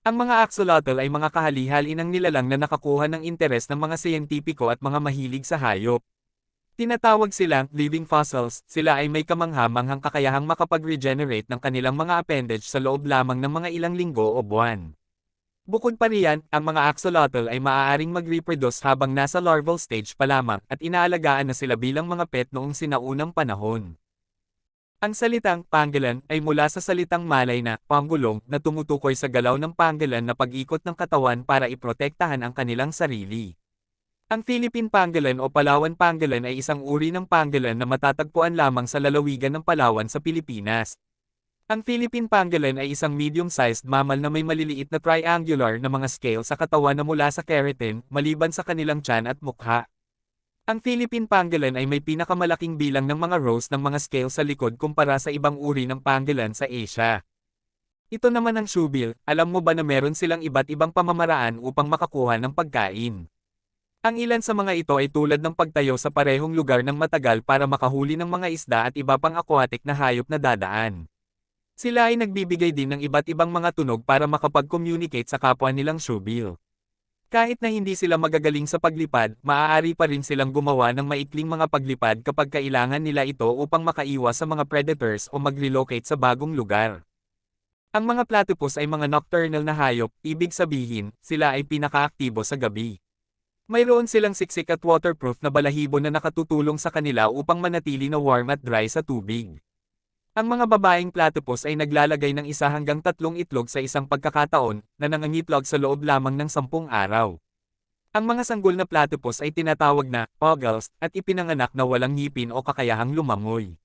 Ang mga axolotl ay mga kahali-hali ng nilalang na nakakuha ng interes ng mga siyentipiko at mga mahilig sa hayop. Tinatawag silang living fossils, sila ay may kamangha-manghang kakayahang makapag-regenerate ng kanilang mga appendage sa loob lamang ng mga ilang linggo o buwan. Bukod pa riyan, ang mga axolotl ay maaaring mag-reproduce habang nasa larval stage pa lamang at inaalagaan na sila bilang mga pet noong sinaunang panahon. Ang salitang pangolin ay mula sa salitang Malay na pangulong na tumutukoy sa galaw ng pangolin na pag-ikot ng katawan para iprotektahan ang kanilang sarili. Ang Philippine pangolin o Palawan pangolin ay isang uri ng pangolin na matatagpuan lamang sa lalawigan ng Palawan sa Pilipinas. Ang Philippine pangolin ay isang medium-sized mammal na may maliliit na triangular na mga scale sa katawan na mula sa keratin, maliban sa kanilang tiyan at mukha. Ang Philippine pangolin ay may pinakamalaking bilang ng mga rows ng mga scale sa likod kumpara sa ibang uri ng pangolin sa Asia. Ito naman ang shoebill, alam mo ba na meron silang iba't ibang pamamaraan upang makakuha ng pagkain? Ang ilan sa mga ito ay tulad ng pagtayo sa parehong lugar ng matagal para makahuli ng mga isda at iba pang aquatic na hayop na dadaan. Sila ay nagbibigay din ng iba't ibang mga tunog para makapag-communicate sa kapwa nilang shoebill. Kahit na hindi sila magagaling sa paglipad, maaari pa rin silang gumawa ng maikling mga paglipad kapag kailangan nila ito upang makaiwas sa mga predators o mag-relocate sa bagong lugar. Ang mga platypus ay mga nocturnal na hayop, ibig sabihin, sila ay pinakaaktibo sa gabi. Mayroon silang siksik at waterproof na balahibo na nakatutulong sa kanila upang manatili na warm at dry sa tubig. Ang mga babaeng platypus ay naglalagay ng isa hanggang tatlong itlog sa isang pagkakataon na nangangitlog sa loob lamang ng sampung araw. Ang mga sanggol na platypus ay tinatawag na ogles at ipinanganak na walang ngipin o kakayahang lumangoy.